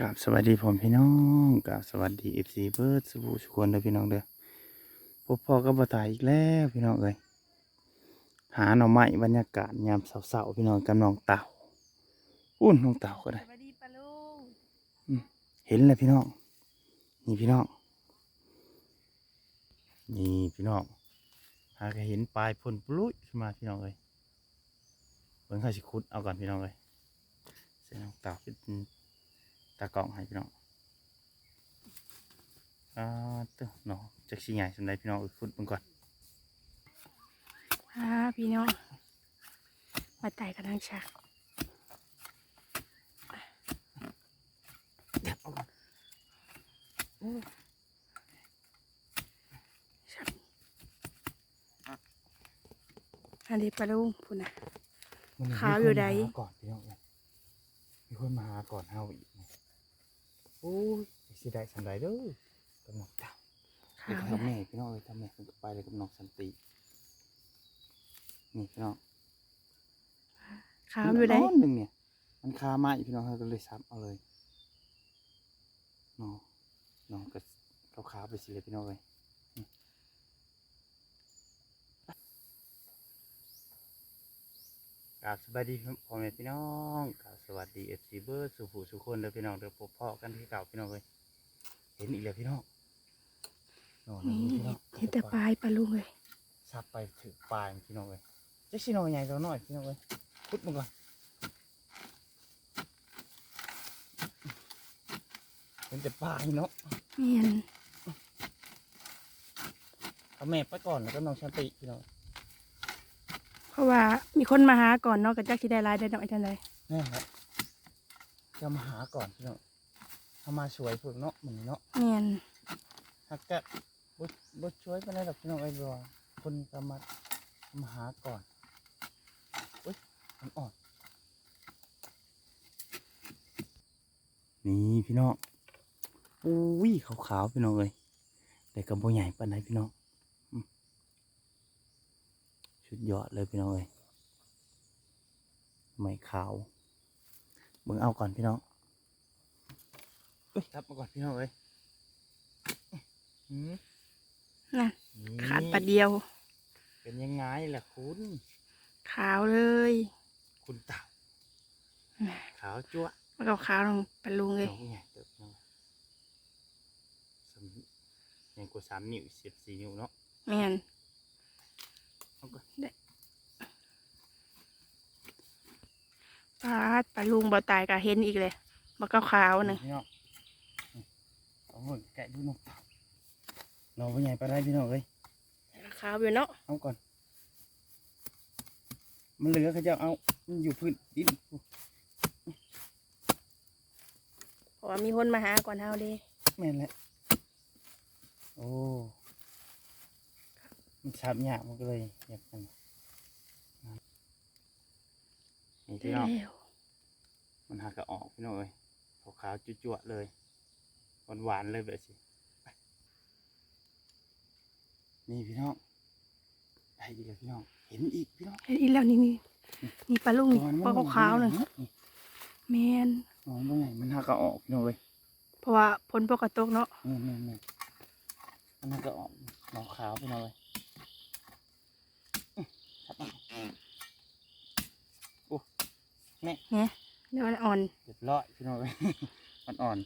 กับสวัสดีผมพี่น้องกับสวัสดีเอฟซีเบิร์ดสบู่สุกคนเด้อพี่น้องเด้อพบพ่อก็บ่ตายอีกแล้วพี่น้องเอ้ยหาหน่อไม้บรรยากาศยามเสาๆพี่น้องกับน้องเต่าอุ้นน้องเต่าก็สได้วัสดีปะลุงเห็นเลยพี่น้องนี่พี่น้องนี่พี่น้องหาก็เห็นปลายพ่นปลุยขึ้นมาพี่น้องเอ้ยเบิ่งข้าสิคุดเอาก่อนพี่น้องเอ้ยเสียน้องเต่าเป็น ตากล้องให้พี่น้องอ่าเต้อเนาะจักสิใหญ่สำหรับพี่น้องเอ้ยคุดเบิ่งก่อนอ่าพี่น้องมาไต่กันทั้งฉากชับอันนี้ปะลุงพูดนะมื้นี้ขาวอยู่ใดมีคนมาหาก่อนพี่น้องเอ้ยมีคนมาหาก่อนเฮาอีกนะ โอ้ยจักสิได้สำหรับเด้อกับน้องเต่าขาเด็กวทำแม่พี่น้องเอ้ยทำแม่เพิ่นก็ไปเลยกับน้องสันตินี่พี่น้องขาวอยู่ได้มันนนหนึ่งเนี่ย มันคาไม้พี่น้องเขาก็เลยซับเอาเลยน้องน้องก็เขาขาวๆไปสิเลยพี่น้องเลย กราบสวัสดีพ่อแม่พี่น้องกราบสวัสดีเอฟซีเบอร์สุภูสุคนเด้อพี่น้องเด้อพบพ่อกันที่เก่าพี่น้องเลยเห็นอีกแล้วพี่น้องนอนนี่นี่พี่น้องเห็นแต่ปลายปะลุงเลยซับไปถือปลายมันพี่น้องเลยจะชิโนใหญ่ตัวน้อยพี่น้องเลยพุดมันก่อนเป็นแต่ปลายเนาะเมียนเอาแม่ไปก่อนแล้วก็น้องชันติพี่น้อง เพราะว่ามีคนมาหาก่อนเนาะกับจักที่ได้รายได้ดอกไอ้จันเลยนี่นแหละจะมาหาก่อนพี่น้องถ้ามาช่วยพวกเนาะเหมือนเนาะเมียนถ้าจะบดบดช่วยไปได้หรอกพี่น้องไอ้บัวคนก็มามาหาก่อนอุ้ยมันอ่อนนี่พี่น้องอุ้ยขาวๆพี่น้องเลยแต่กระโบใหญ่ปานไหนพี่น้องอืมชุด ยอดเลยพี่น้องเลยไม่ขาวเบิ่งเอาก่อนพี่น้องเอ้ยรับมาก่อนพี่น้องเลยอืมนั่นนี่ขาดปลาเดียว เป็นยังไงล่ะคุณ ขาวเลย คุณเต่าขาวจั๊วะมันก็ขาวลงปลาลุงเลยน้องใหญ่เติบน้องสามยังกว่าสามนิ้วสิบสี่นิ้วเนาะเมียนเอาก่อน ปลาดปลาลุงบ่ตายก็เห็นอีกเลยมันก็ขาวหนึ่งพี่น้องนี่เอาเงินแกะดูน้องเต่าน้องเป็นใหญ่ไปได้พี่น้องเลยขาวอยู่เนาะเอาก่อน มันเหลือเขาจะเอามันอยู่พื้นดินเพราะว่ามีคนมาหาก่อนเฮาเด้แม่นแหละโอ้ มันชับยากมันก็เลยอยากกันนี่พี่น้องแล้วมันหากระออกพี่น้องเอ้ยขาวๆจุ๊ๆเลยหวานๆเลยแบบสิไปนี่พี่น้องได้อีกแล้วพี่น้องเห็นอีกพี่น้องเห็นอีกแล้วนี่นี่นี่ปลาลุงนี่นอนปลาขาวๆเลยนี่แมนนอนตรงไหนมันหากระออกพี่น้องเอ้ยเพราะว่าผลปกตกเนาะนี่นี่นี่มันหากระออกหนองขาวพี่น้องเอ้ยอื้อครับมา โอ้แม่เนี่ยเดี๋ยวมันอ่อนเรียบร้อยพี่น้องเอ้ยมันอ่อน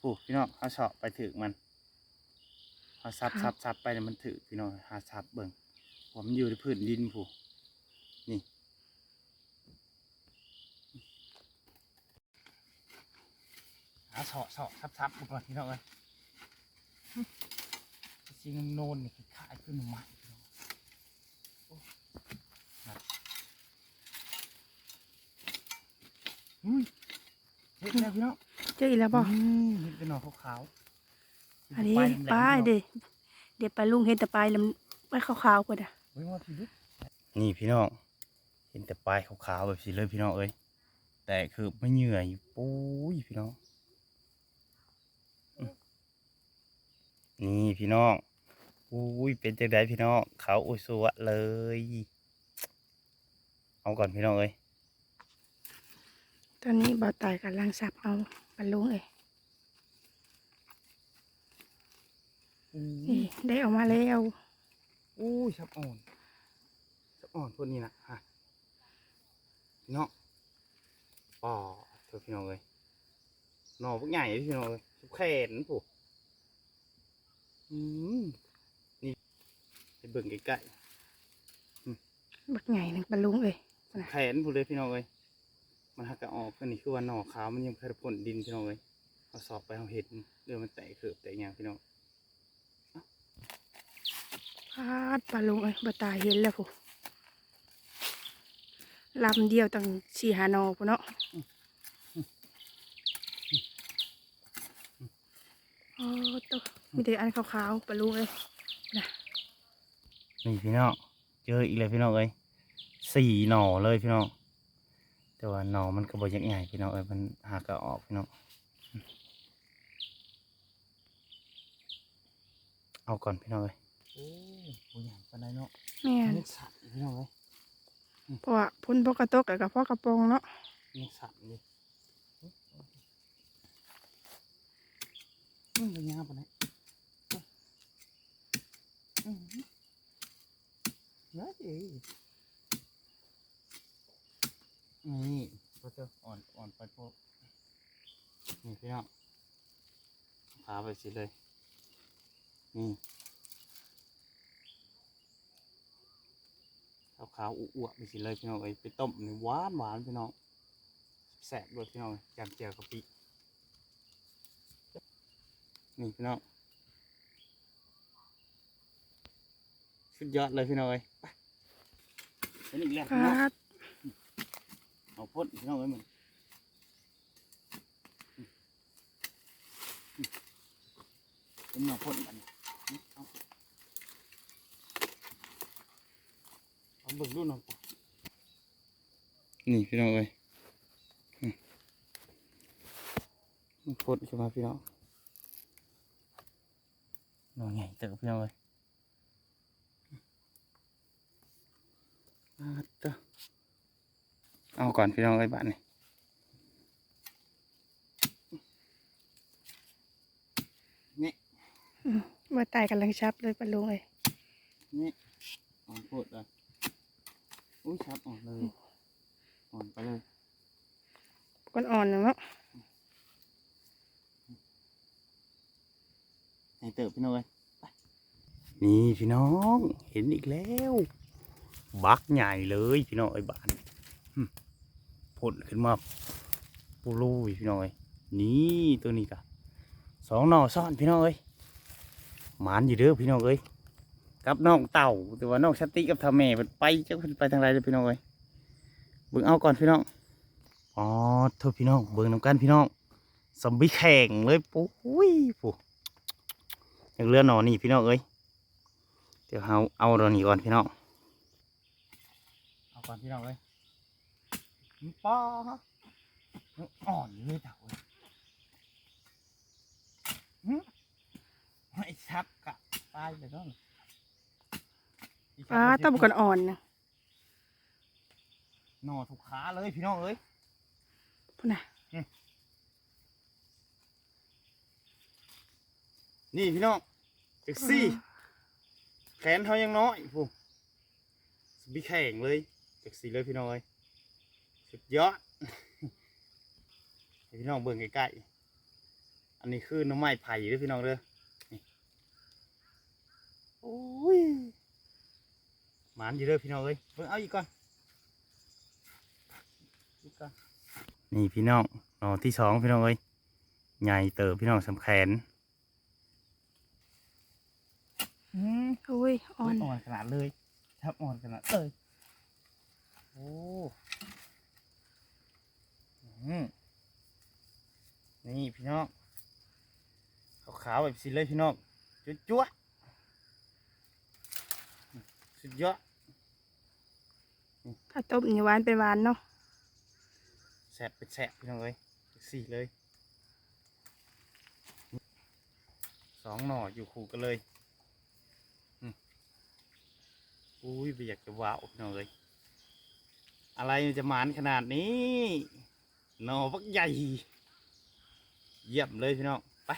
ผูพี่น้องเอาเฉาะไปถึกมันเอาซับซับซับไปเนี่ยมันถึกพี่น้องหาซับเบิ่งผมนอยู่ในพื้นดินผูนี่หาเฉาะเฉาะซับซับก่อนพี่น้องเอ้ยจริงๆโนนนี่คือขายขึ้นมาใหม่พี่น้องโอ้ครับอุ้ย เห็นแล้วพี่น้องเจออีกแล้วบ่อืมเห็นเป็นหนอนขาวๆอันนี้แหลมๆปลายพี่น้องเด้เดี๋ยวปลาลุงเห็นแต่ปลายแล้วไม่ขาวๆกว่าอะเฮ้ยว่าพี่ลึกนี่พี่น้อง เห็นแต่ปลายขาวๆแบบสีเลยพี่น้องเอ้ยแต่คือไม่เหนื่อยปุ้ยพี่น้องอืมนี่พี่น้องอุ้ยเป็นจังไดพี่น้องขาวอุยสวะเลย เอาก่อนพี่น้องเอ้ย ตอนนี้บ่อต่อยกำลังสับเอาบรรลุงเอ้ยนี่ได้ออกมาแล้วอู้สับอ่อนสับอ่อนพวกนี้นะฮะเนาะป่อทุกพี่น้องเลยหนอพวกใหญ่พี่น้องเลยแขนผู้นี่ไปเบิ่งใกล้ๆบักใหญ่นึงบรรลุงเลยแขนผู้เลยพี่น้องเลย มันหักกระออกก็นี่คือว่าหน่อขาวมันยังเคยพ่นดินพี่น้องเลยเอาสอบไปเอาเห็ดเรื่องมันแตกเขือบแตกอย่างพี่น้องพาดปลาลุงเอ้ยบ่ตายเห็นแล้วผู้ลำเดียวตั้งสี่หานอผู้เนาะโอ้ตัวมีแต่อันขาวๆปลาลุงเอ้ยนี่พี่น้องเจออีกเลยพี่น้องเอ้ยสี่หน่อเลยพี่น้อง แต่ว่าหน่อมันก็บ่ยักใหญ่พี่น้องเอ้ยมันหักกระออกพี่น้องเอาก่อนพี่น้องเอ้ยโอ้โหใหญ่ปานใดเนาะแม่นนี่สัตว์พี่น้องเอ้ยเพราะว่าพุ่นพกกระตกกับพ่อกระโปรงเนาะนี่สัตว์นี่อืมเป็นยังไงปานใดอืมน้อยจีนี่พ อเจออ่อนอ่อนไปพวกนี่พี่น้องพาไปสิเลย นี่ขาวขาวๆอ้วกๆไปสิเลยพี่น้องเอ้ยไปต้มนี่หวานหวานพี่น้องแสบด้วยพี่น้องจำเจียวกะปินี่พี่น้องสุดยอดเลยพี่น้องเอ้ยไปเป็นอีกแล้วพี่น้อง เอาพ่นพี่น้องเอ้ยมันเป็นหน่อพ่นกันเอาเอาเบิ่งดูหน่อยนี่พี่น้องเอ้ยอืมมันพ่นขึ้นมาพี่น้องหน่อใหญ่เติบพี่น้องเอ้ยอ่าเด้อ เอา ก่อนพี่น้องเอ้ยบ้านนี่นี่บ่ตายกำลังชับเลยปลาลุงเอ้ยนี่อ่อนโพดเลยอุ้ยชับอ่อนเลยอ่อนไปเลยก้นอ่อนเนาะให้เติบพี่น้องเอ้ยไปนี่พี่น้องเห็นอีกแล้ว บักใหญ่เลยพี่น้องเอ้ยบ้าน หึพ่นขึ้นมาปูรูพี่น้องเอ้ยนี่ตัวนี้กะสองหน่อซ่อนพี่น้องเอ้ยหมานอยู่เด้อพี่น้องเอ้ยกับน้องเต่าแต่ว่าน้องสติกับทาแม่มันไปจักเพิ่นไปทางไรเลยพี่น้องเอ้ยเบิ่งเอาก่อนพี่น้องอ๋อโทษพี่น้องเบิ่งน้ำกันพี่น้องสมบีแข่งเลยปุ้ยปุ๊ยังเลือหนอนี่พี่น้องเอ้ยเดี๋ยวเอาเอาหนอนี่ก่อนพี่น้องเอาก่อนพี่น้องเอ้ย ป้าอ่อนเลยเต่าเอ้ยหึไม่ชับกะตายเลยเนาะปลาต้องก้นอ่อนนะหน่อถูกขาเลยพี่น้องเอ้ยพุ่นน่ะนี่พี่น้องเจ็กซี่ แขนเขายังน้อยผู้สบีแข่งเลยเจ็กซี่เลยพี่น้องเอ้ย สุดยอดให้พี่น้องเบิ่งใกล้ๆอันนี้คือหน้ำไม้ไผ่เด้อพี่น้องเด้อนี่โอ้ยหมานอยู่เด้อพี่น้องเอ้ยเบิ่งเอาอีกก่อนอีกก่อนนี่พี่น้องหน่อที่สองพี่น้องเอ้ยใหญ่เติบพี่น้องสำแขนอืมอุ้ยอ่อน อ่อนขนาดเลย ทับอ่อนขนาดเลย โอ้อืม นี่พี่น้องขาวๆแบบสิเลยพี่น้องจุ๊จ๊วะสุดยอดถ้าต้มนี่หวานเป็นหวานเนาะแสบเป็นแสบพี่น้องเอ้ยสี่เลยสองหน่ออยู่คู่กันเลยอืมอุ้ยไม่อยากจะว้าวพี่น้องเอ้ยอะไรมันจะหมานขนาดนี้ หน่อพักใหญ่เยี่ยมเลยพี่น้องไป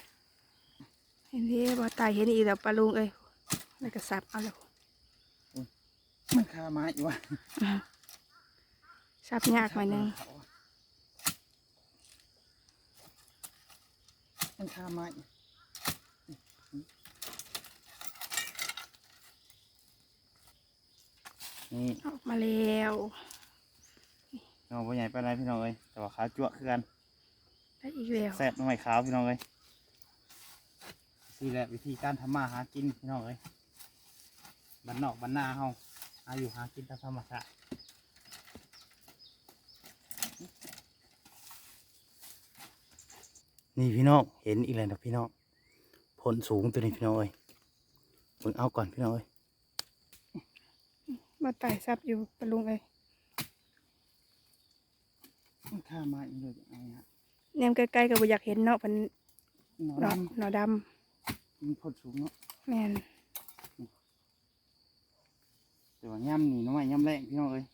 เห็นที่บ่ตายเห็นอีกแล้วปลาลุงเอ้ยแล้วก็ซับเอาแล้วมันคาไม้อยู่วะซับยากหน่อยหนึงมันคาไม้นี่ออกมาแล้ว น้องพ่อใหญ่ไปไหนพี่น้องเอ้ยแต่ว่าขาวจั่วคือกันได้อีกแล้วแซ่บน้ำไม่ขาวพี่น้องเอ้ยนี่แหละวิธีการทำมาหากินพี่น้องเอ้ยบ้านนอกบ้านนาเฮาอาอยู่หากินตามธรรมชาตินี่พี่น้องเห็นอีกแล้วนะพี่น้องผลสูงตัวนี้พี่น้องเอ้ยมึงเอาก่อนพี่น้องเอ้ยมาไต่ซับอยู่ปะลุงเอ้ย มันข้ามาอีกเลยไอ้ฮะแนมใกล้ๆก็บ่อยากเห็นเนาะเพิ่นหนอหนอดหนอดำมันผลสูงเนาะำแม่นแต่ว่าย่ำนี่น้องใหม่ย่ำแรงพี่น้องเอ้ย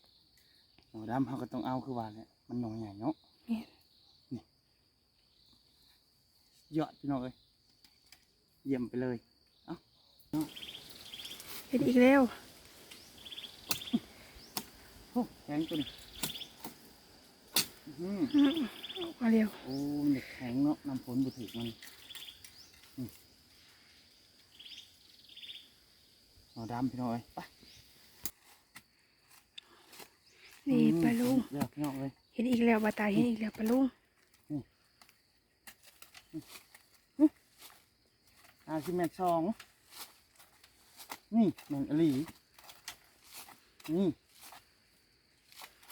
หนอดำเขาก็ต้องเอาคือว่าเนี่ยมันหนอใหญ่เนาะแม่นยอดพี่น้องเอ้ยเยี่ยมไปเลยเห็นอีกแล้วโอ้แข็งตัวนี้อื้ออื้อออก มาเร็วโอ้มันเด็กแข็งเนาะน้ำฝนบุถึกมันอืมหนอดำพี่น้องเอ้ยไปนี่ปะลุงเลือกพี่น้องเอ้ยเห็นอีกแล้วบ่ตายเห็นอีกแล้วปะลุงอาชิแมทสองนี่แมงอลีนี่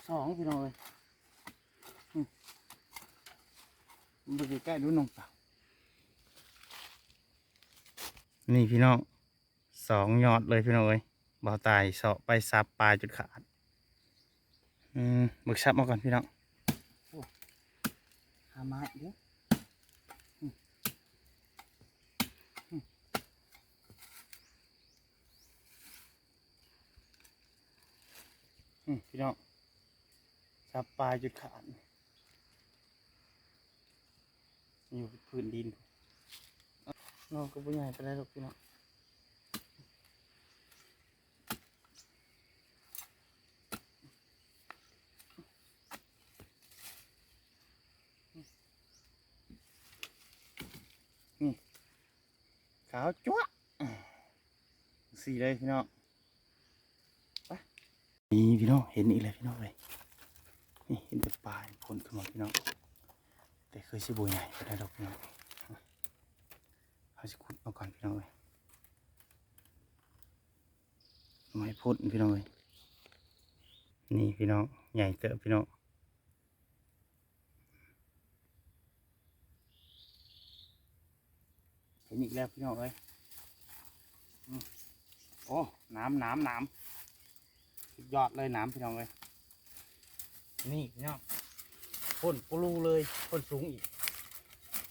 สองพี่น้องเอ้ยอืม มันไปใกล้ๆดูน้องเต่านี่พี่น้องสองยอดเลยพี่น้องเอ้ยบ่าวตายเสาะไปซับปลายจุดขาดอืมบึกซับมาก่อนพี่น้องโอ้หาไม้เด้ออืมพี่น้องซับปลายจุดขาด อยู่พื้นดินน้องก็ไม่ใหญ่ไปได้หรอกพี่น้องนี่ขาวจั๊วะสีเลยพี่น้องนี่พี่น้องเห็นอีกแล้วพี่น้องเลยนี่เห็นแต่ปลายผลขึ้นมาพี่น้อง แต่เคยสิบูใหญ่ก็ได้ดอกพี่น้องเขาจะขุดเอาก่อนพี่น้องเลยไม่พ่นพี่น้องเลยนี่พี่น้องใหญ่เตอะพี่น้องเห็นอีกแล้วพี่น้องเลยโอ้น้ำน้ำน้ำยอดเลยน้ำพี่น้องเลยนี่พี่น้อง พ่นปูรูเลยพ่นสูงอีก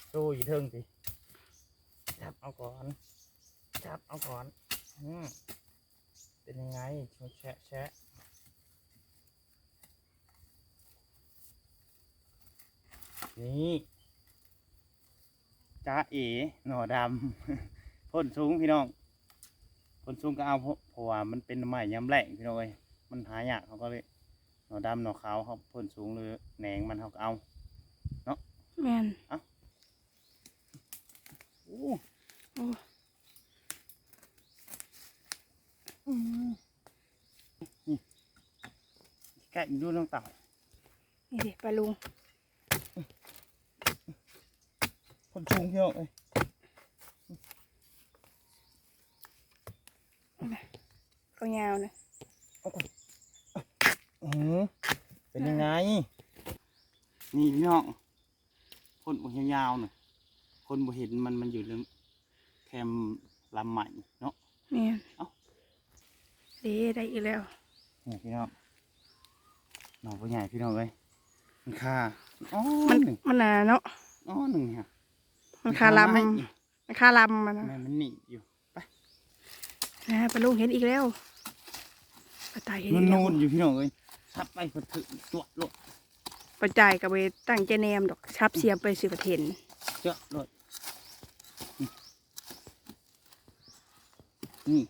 โซ่อยู่เทิงสิจับเอาก่อนจับเอาก่อนอืมเป็นยังไงชแชะแชะนี่จ้าเอ๋หน่อดำพ่นสูงพี่น้องคนสูงก็เอาเพราะว่ามันเป็นไม้ยำแรงพี่น้องเอ้ยมันหายากเขาก็เลย หน่อดำหน่อขาวเขาพ่นสูงหรือแหนงมันเขาก็เอาแม่นโอ้โอ้อืมนี่แกะดูน้องเต่านี่ดิปะลุงคนสูงพี่น้องเอ้ยก็ยาวนะอือเป็นยังไง นี่พี่น้องคนบ่ยาวๆหน่อยคนบ่เห็นมันมันอยู่เรื่องแคมลำใหม่เนาะแม่นเอ้าเด้ได้อีกแล้ว นี่พี่น้องหน่อผู้ใหญ่พี่น้องเอ้ยมันค่าอ๋อมันหนึ่งมันน่ะเนาะอ๋อหนึ่งฮะมันคาลำไม้มันคาลำมันนะแม่มันหนีอยู่นะปะลุงเห็นอีกแล้วบ่ตายเห็นนูอีนกแล้ว นูนๆอยู่พี่น้องเอ้ย ทับไปเพิ่ถึงจวดโลดปัจจัยกับไปตั้งเจแนมดอกชับเสียบไปสิปเทนเจาะโลดนี่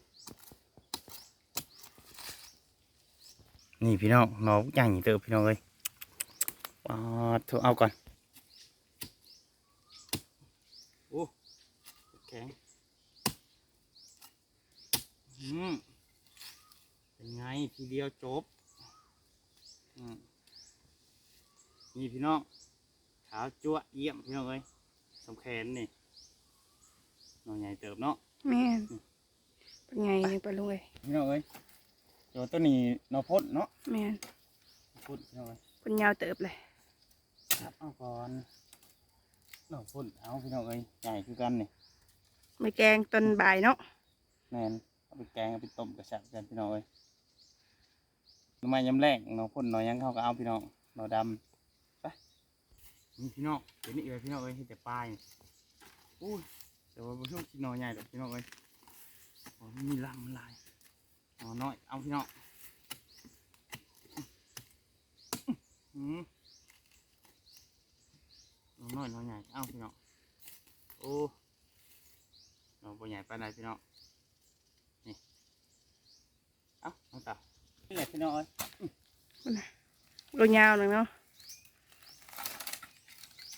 นี่พี่น้องน้องใหญ่เติบพี่น้องเลยว้าเธอเอาก่อนโอ้แข็งอืมเป็นไงทีเดียวจบ นี่พี่น้องขาวจั่วเยี่ยมพี่น้องเลยสำแขนนี่หนอใหญ่เติบเนาะแม่นเป็นไงนี่ปลาลุงเอ้ยพี่น้องเอ้ยเดี๋ยวตัวนี้หนอพ่นเนาะแม่นพ่นพี่น้องเอ้ยเป็นยาวเติบเลยครับเอาก่อนหนอพ่นเอาพี่น้องเอ้ยใหญ่คือกันนี่ไม่แกงต้นบ่ายเนาะแมนเอาไปแกงเอาไปต้มกระชับกันพี่น้องเอ้ยห น้ำไม้ยำแรงหนอพ่นหนอหยังเขาก็เอาพี่น้องหนอดำไปนี่พี่น้องเดี๋ยวนี้เลยพี่น้องเอ้ยเห็นแต่ปลายอุ้ยแต่ว่าไม่ช่วงกินหนอใหญ่หรอกพี่น้องเอ้ยมีลำมันลายหนอน้อยเอาพี่น้องอืมน้องน้อยน้องใหญ่เอ้าพี่น้องโอ้น้องใหญ่ปานใดพี่น้องนี่เอ้าน้องเต่า นี่แหละพี่น้องเอ้ยตัวยาวหน่อยเนาะ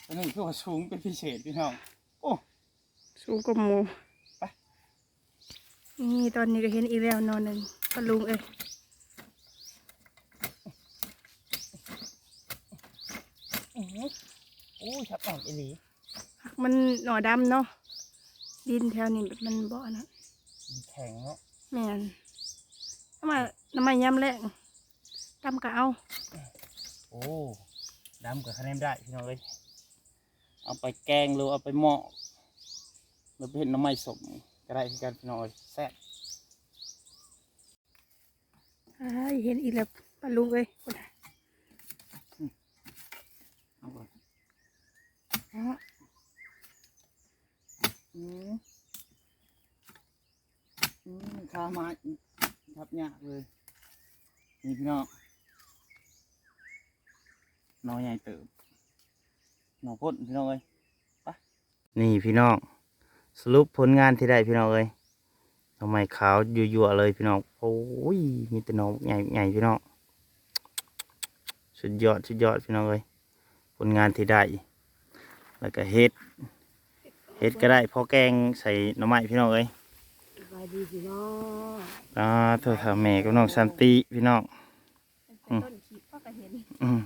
ตัวนี้คือว่าสูงเป็นพิเศษพี่น้อง โอ้สูงกว่าหมูไปนี่ตอนนี้ก็เห็นอีกแล้วนอนหนึ่งปลาลุงเอ้ยโอ้ชับออกอีหลีมันหน่อดำเนาะดินแถวนี้มันบ่อนะมันแข็งเนาะแม่นน้ำมั นน้ำมันย้ำแรงดำก็เอา โอ้ดำกับคะแนนได้พี่น้องเอ้ยเอาไปแกงหรือเอาไปหม้อหรือไปเห็นน้ำไม้สมก็ได้คือกันพี่น้องเอ้ยแซ่บอ้ายเห็นอีกแล้วปลาลุงเอ้ยพุ่นน่ะเอาก่อนฮะอืมอืมข้ามาอีกทับยากเลย นี่พี่น้องน้อยใหญ่เติบนอพ่นพี่น้องเอ้ยไปนี่พี่น้องสรุปผลงานที่ได้พี่น้องเอ้ยทำไมขาวยั่วๆเลยพี่น้องโอ้ยมีแต่น้องใหญ่ใหญ่พี่น้องสุดยอดสุดยอดพี่น้องเอ้ยผลงานที่ได้ แล้วก็เฮ็ดเฮ็ดก็ได้พอแกงใส่หน่อไม้พี่น้องเอ้ยายดีพี่น้องอ่าเธอทำแม่กับน้องสันติพี่น้องอืมต้นขีดพ่อก็เห็นอืม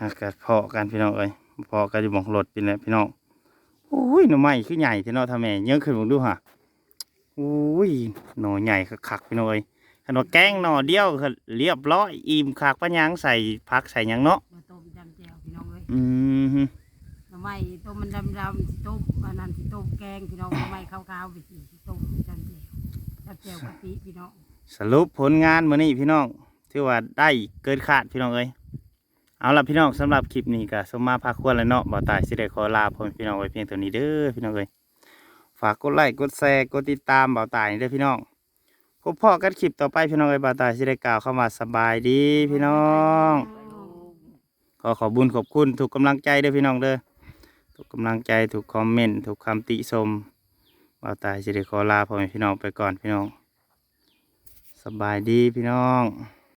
อากาศพอกันพี่น้องเอ้ยพอกันอยู่หมองรถพี่นะพี่น้องโอ้ยหน่อไม้คือใหญ่ที่น้องทำแม่เยอะขึ้นผมดูฮะโอ้ยหน่อใหญ่คักๆพี่น้องเอ้ยขนมแกงหน่อเดียวก็เรียบร้อยอิ่มคักปะยังใส่ผักใส่หยังเนาะมาต้มจำแจ่วพี่น้องเอ้ยอืมฮึหน่อ ไม้ต้มมันดำดำสิต้มอันนั้นสิต้มแกงพี่น้องไม้ขาวๆไปสิสิต้มจำแจ่วจำแจ่วกะปิพี่น้องสรุปผลงานมื้อนี้พี่น้องที่ว่าได้เกินคาดพี่น้องเอ้ยเอาล่ะพี่น้องสำหรับคลิปนี้ก็สมมาพาควรแล้วเนาะบ่าวตายสิได้ขอลาพ่อพี่น้องไว้เพียงเท่านี้เด้อพี่น้องเอ้ยฝากกดไลค์กดแชร์กดติดตามบ่าวตายเด้อพี่น้องพบพ่อกันคลิปต่อไปพี่น้องเอ้ยบ่าวตายสิได้กล่าวเข้ามาสบายดีพี่น้องขอขอบุญขอบคุณทุกกำลังใจเด้อพี่น้องเด้อ ทุกกำลังใจทุกคอมเมนต์ทุกคำติชมบ่าวตายสิได้ขอลาพ่อแม่พี่น้องไปก่อนพี่น้อง สบายดีพี่น้อง